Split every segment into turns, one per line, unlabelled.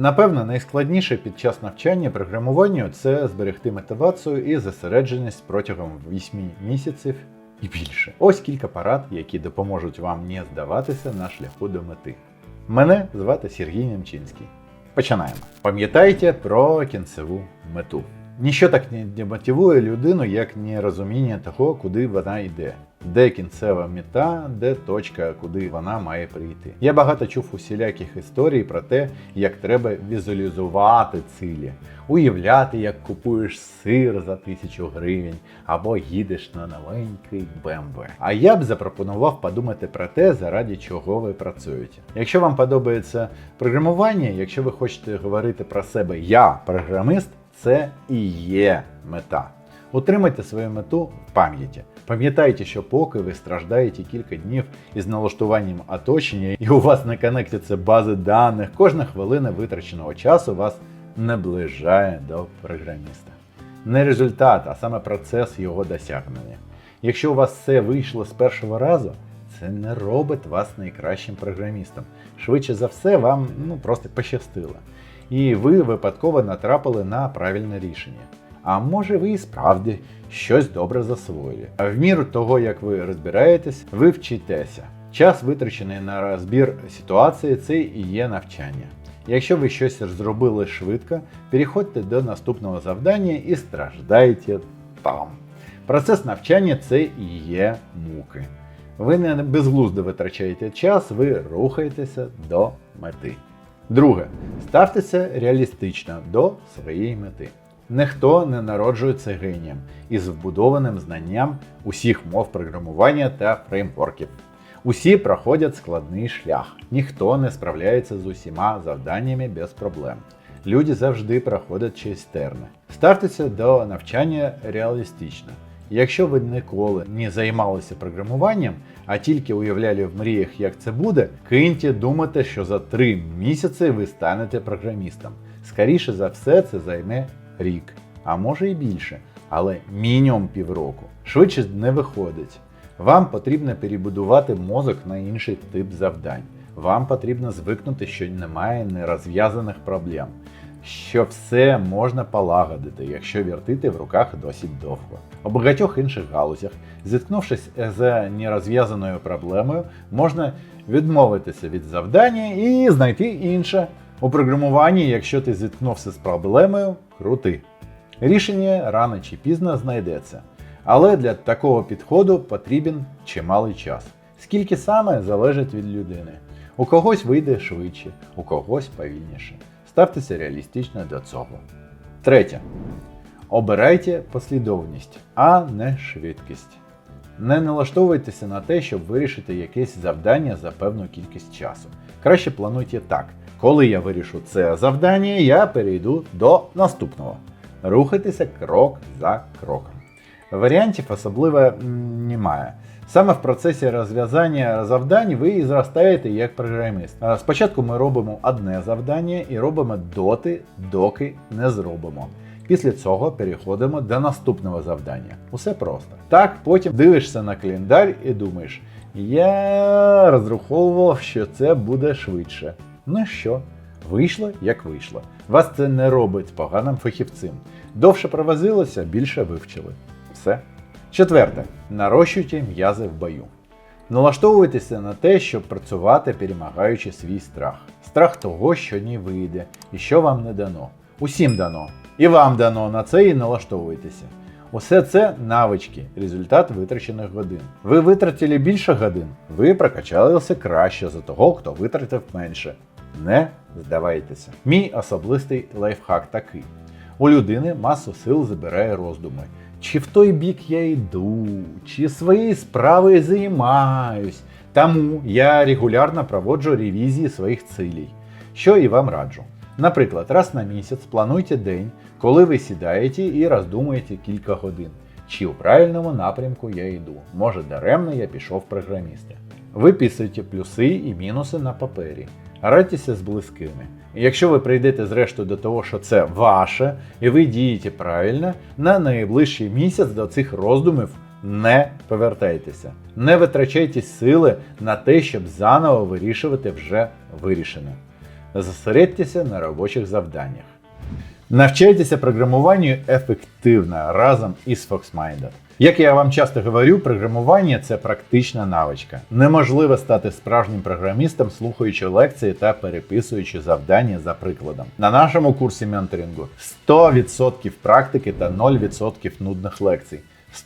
Напевно, найскладніше під час навчання програмуванню це зберегти мотивацію і зосередженість протягом 8 місяців і більше. Ось кілька парад, які допоможуть вам не здаватися на шляху до мети. Мене звати Сергій Немчинський. Починаємо. Пам'ятайте про кінцеву мету. Ніщо так не демотивує людину, як нерозуміння того, куди вона йде. Де кінцева мета, де точка, куди вона має прийти. Я багато чув усіляких історій про те, як треба візуалізувати цілі, уявляти, як купуєш сир за тисячу гривень або їдеш на новенький BMW. А я б запропонував подумати про те, заради чого ви працюєте. Якщо вам подобається програмування, якщо ви хочете говорити про себе Я програмист, це і є мета. Утримайте свою мету в пам'яті. Пам'ятайте, що поки ви страждаєте кілька днів із налаштуванням оточення, і у вас не конектяться бази даних, кожна хвилина витраченого часу вас наближає до програміста. Не результат, а саме процес його досягнення. Якщо у вас все вийшло з першого разу, це не робить вас найкращим програмістом. Швидше за все, вам ну, просто пощастило. І ви випадково натрапили на правильне рішення. А може ви і справді щось добре засвоїли. А в міру того, як ви розбираєтесь, ви вчитеся. Час, витрачений на розбір ситуації, це і є навчання. Якщо ви щось зробили швидко, переходьте до наступного завдання і страждайте там. Процес навчання це і є муки. Ви не безглуздо витрачаєте час, ви рухаєтеся до мети. Друге, ставтеся реалістично до своєї мети. Ніхто не народжується генієм із вбудованим знанням усіх мов програмування та фреймворків. Усі проходять складний шлях, ніхто не справляється з усіма завданнями без проблем. Люди завжди проходять через терни. Ставтеся до навчання реалістично. Якщо ви ніколи не займалися програмуванням, а тільки уявляли в мріях, як це буде, киньте думати, що за три місяці ви станете програмістом. Скоріше за все, це займе рік, а може і більше, але мінімум півроку. Швидше не виходить. Вам потрібно перебудувати мозок на інший тип завдань. Вам потрібно звикнути, що немає нерозв'язаних проблем, що все можна полагодити, якщо вертити в руках досить довго. У багатьох інших галузях, зіткнувшись з нерозв'язаною проблемою, можна відмовитися від завдання і знайти інше. У програмуванні, якщо ти зіткнувся з проблемою, крути. Рішення рано чи пізно знайдеться. Але для такого підходу потрібен чималий час. Скільки саме залежить від людини. У когось вийде швидше, у когось повільніше. Ставтеся реалістично до цього. Третє. Обирайте послідовність, а не швидкість. Не налаштовуйтеся на те, щоб вирішити якесь завдання за певну кількість часу. Краще плануйте так. Коли я вирішу це завдання, я перейду до наступного. Рухайтеся крок за кроком. Варіантів особливо немає. Саме в процесі розв'язання завдань ви і зростаєте як програміст. Спочатку ми робимо одне завдання і робимо доти, доки не зробимо. Після цього переходимо до наступного завдання. Усе просто. Так, потім дивишся на календар і думаєш, я розраховував, що це буде швидше. Ну що, вийшло як вийшло. Вас це не робить поганим фахівцем. Довше провозилося, більше вивчили. Все. Четверте. Нарощуйте м'язи в бою. Налаштовуйтеся на те, щоб працювати, перемагаючи свій страх. Страх того, що не вийде і що вам не дано. Усім дано. І вам дано на це і налаштовуйтеся. Усе це навички, результат витрачених годин. Ви витратили більше годин, ви прокачалися краще за того, хто витратив менше. Не здавайтеся. Мій особистий лайфхак такий: у людини масу сил забирає роздуми. Чи в той бік я йду, чи своєю справою займаюсь. Тому я регулярно проводжу ревізії своїх цілей, що і вам раджу. Наприклад, раз на місяць плануйте день, коли ви сідаєте і роздумуєте кілька годин, чи у правильному напрямку я йду. Може, даремно я пішов програміста. Виписуйте плюси і мінуси на папері. Радьтеся з близькими. Якщо ви прийдете зрештою до того, що це ваше, і ви дієте правильно, на найближчий місяць до цих роздумів не повертайтеся. Не витрачайте сили на те, щоб заново вирішувати вже вирішене. Зосередьтеся на робочих завданнях. Навчайтеся програмуванню ефективно разом із FoxMinded. Як я вам часто говорю, програмування це практична навичка. Неможливо стати справжнім програмістом, слухаючи лекції та переписуючи завдання за прикладом. На нашому курсі менторингу 100% практики та 0% нудних лекцій,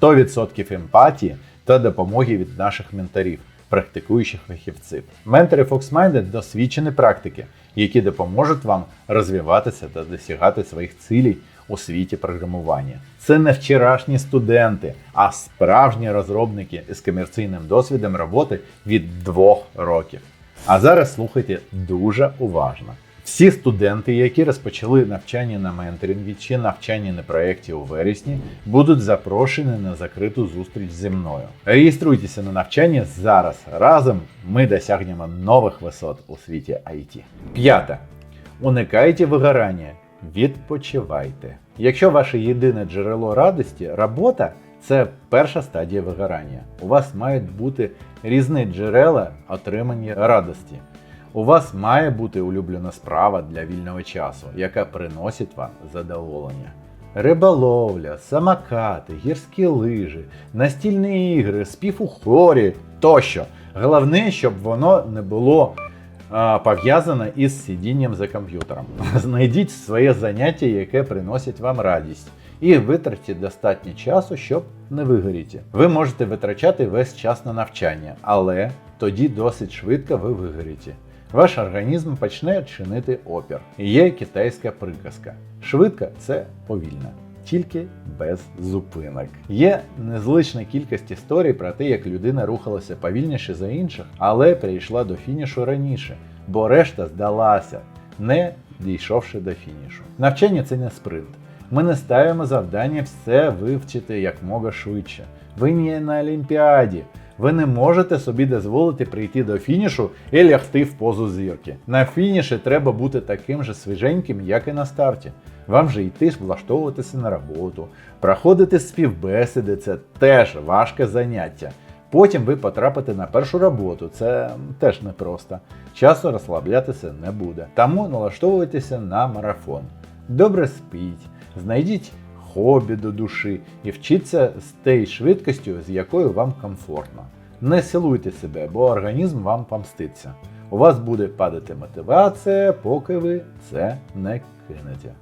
100% емпатії та допомоги від наших менторів, практикуючих фахівців. Ментори FoxMinded – досвідчені практики, які допоможуть вам розвиватися та досягати своїх цілей у світі програмування. Це не вчорашні студенти, а справжні розробники із комерційним досвідом роботи від двох років. А зараз слухайте дуже уважно. Всі студенти, які розпочали навчання на менторингі чи навчання на проєкті у вересні, будуть запрошені на закриту зустріч зі мною. Реєструйтеся на навчання зараз. Разом ми досягнемо нових висот у світі IT. П'яте. Уникайте вигорання. Відпочивайте. Якщо ваше єдине джерело радості робота, це перша стадія вигорання. У вас мають бути різні джерела отримання радості. У вас має бути улюблена справа для вільного часу, яка приносить вам задоволення. Риболовля, самокати, гірські лижі, настільні ігри, спів у хорі тощо. Головне, щоб воно не було пов'язане із сидінням за комп'ютером. Знайдіть своє заняття, яке приносить вам радість, і витратьте достатньо часу, щоб не вигоріти. Ви можете витрачати весь час на навчання, але тоді досить швидко ви вигоріте. Ваш організм почне чинити опір. Є китайська приказка. Швидко це повільно, тільки без зупинок. Є незлична кількість історій про те, як людина рухалася повільніше за інших, але прийшла до фінішу раніше, бо решта здалася, не дійшовши до фінішу. Навчання це не спринт. Ми не ставимо завдання все вивчити як мога швидше. Ви не на Олімпіаді. Ви не можете собі дозволити прийти до фінішу і лягти в позу зірки. На фініші треба бути таким же свіженьким, як і на старті. Вам же йти влаштовуватися на роботу, проходити співбесіди це теж важке заняття. Потім ви потрапите на першу роботу, це теж непросто. Часу розслаблятися не буде. Тому налаштовуйтеся на марафон. Добре спіть, знайдіть хобі до душі і вчіться з тією швидкістю, з якою вам комфортно. Не силуйте себе, бо організм вам помститься. У вас буде падати мотивація, поки ви це не кинете.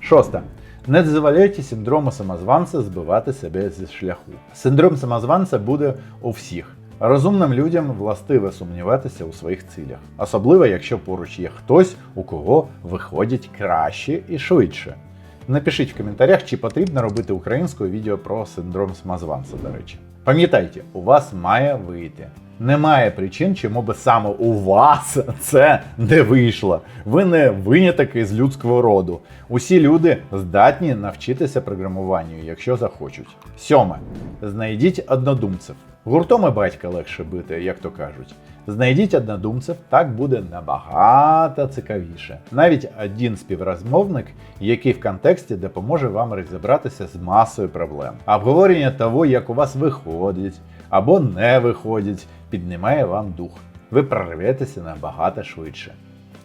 Шосте. Не дозволяйте синдрому самозванця збивати себе зі шляху. Синдром самозванця буде у всіх. Розумним людям властиво сумніватися у своїх цілях, особливо якщо поруч є хтось, у кого виходять краще і швидше. Напишіть в коментарях, чи потрібно робити українською відео про синдром самозванця, до речі. Пам'ятайте, у вас має вийти. Немає причин, чому би саме у вас це не вийшло. Ви не виняток із людського роду. Усі люди здатні навчитися програмуванню, якщо захочуть. Сьоме. Знайдіть однодумців. Гуртом і батька легше бити, як то кажуть. Знайдіть однодумців, так буде набагато цікавіше. Навіть один співрозмовник, який в контексті допоможе вам розібратися з масою проблем. Обговорення того, як у вас виходить або не виходить, піднімає вам дух. Ви прорветеся набагато швидше.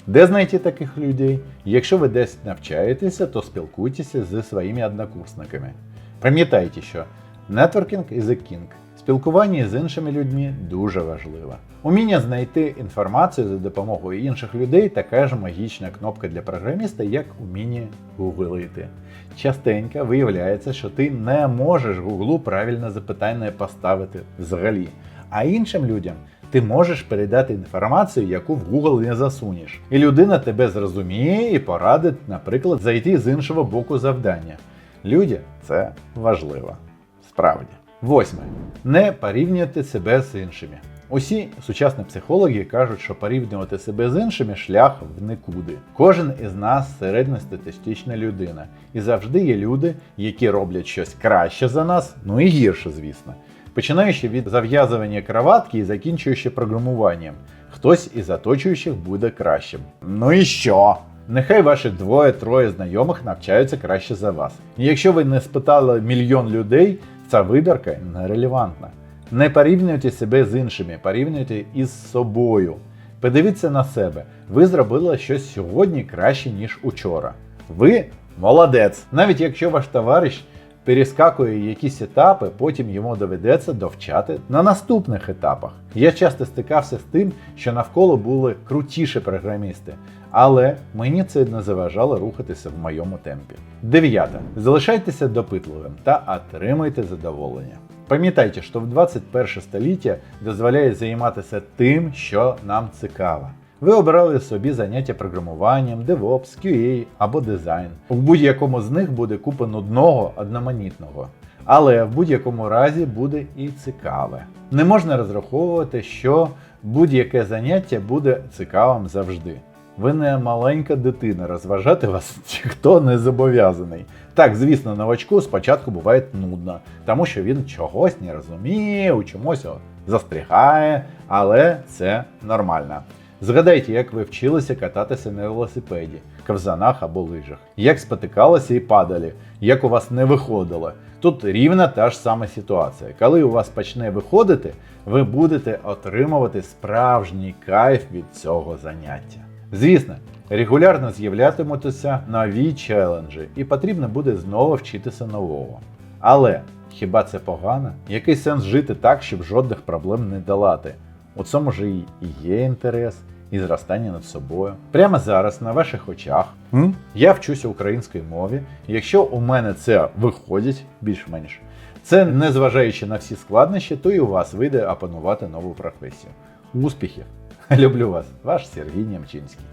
Де знайти таких людей? Якщо ви десь навчаєтеся, то спілкуйтеся зі своїми однокурсниками. Пам'ятайте, що networking is a king. Спілкування з іншими людьми дуже важливо. Уміння знайти інформацію за допомогою інших людей така ж магічна кнопка для програміста, як уміння гуглити. Частенько виявляється, що ти не можеш гуглу правильне запитання поставити взагалі, а іншим людям ти можеш передати інформацію, яку в Google не засунеш. І людина тебе зрозуміє і порадить, наприклад, зайти з іншого боку завдання. Люди це важливо. Справді. Восьме. Не порівнюйте себе з іншими. Усі сучасні психологи кажуть, що порівнювати себе з іншими шлях в нікуди. Кожен із нас середньостатистична людина, і завжди є люди, які роблять щось краще за нас, ну і гірше, звісно. Починаючи від зав'язування кроватки і закінчуючи програмуванням, хтось із оточуючих буде кращим. Ну і що? Нехай ваші двоє-троє знайомих навчаються краще за вас. І якщо ви не спитали мільйон людей, ця вибірка нерелевантна. Не порівнюйте себе з іншими, порівнюйте із собою. Подивіться на себе, ви зробили щось сьогодні краще, ніж учора. Ви молодець. Навіть якщо ваш товариш перескакує якісь етапи, потім йому доведеться довчати на наступних етапах. Я часто стикався з тим, що навколо були крутіші програмісти, але мені це не заважало рухатися в моєму темпі. Дев'яте. Залишайтеся допитливим та отримуйте задоволення. Пам'ятайте, що в 21 століття дозволяє займатися тим, що нам цікаво. Ви обрали собі заняття програмуванням, DevOps, QA або дизайн. У будь-якому з них буде купа нудного одноманітного. Але в будь-якому разі буде і цікаве. Не можна розраховувати, що будь-яке заняття буде цікавим завжди. Ви не маленька дитина, розважати вас ніхто не зобов'язаний. Так, звісно, новачку спочатку буває нудно, тому що він чогось не розуміє, у чомусь застрягає, але це нормально. Згадайте, як ви вчилися кататися на велосипеді, ковзанах або лижах, як спотикалися і падали, як у вас не виходило. Тут рівна та ж сама ситуація. Коли у вас почне виходити, ви будете отримувати справжній кайф від цього заняття. Звісно, регулярно з'являтимуться нові челенджі, і потрібно буде знову вчитися нового. Але хіба це погано? Який сенс жити так, щоб жодних проблем не долати? У цьому ж і є інтерес, і зростання над собою. Прямо зараз на ваших очах м, я вчуся українській мові. Якщо у мене це виходить більш-менш, це незважаючи на всі складнощі, то і у вас вийде опанувати нову професію. Успіхів! Люблю вас, ваш Сергій Нямчинський.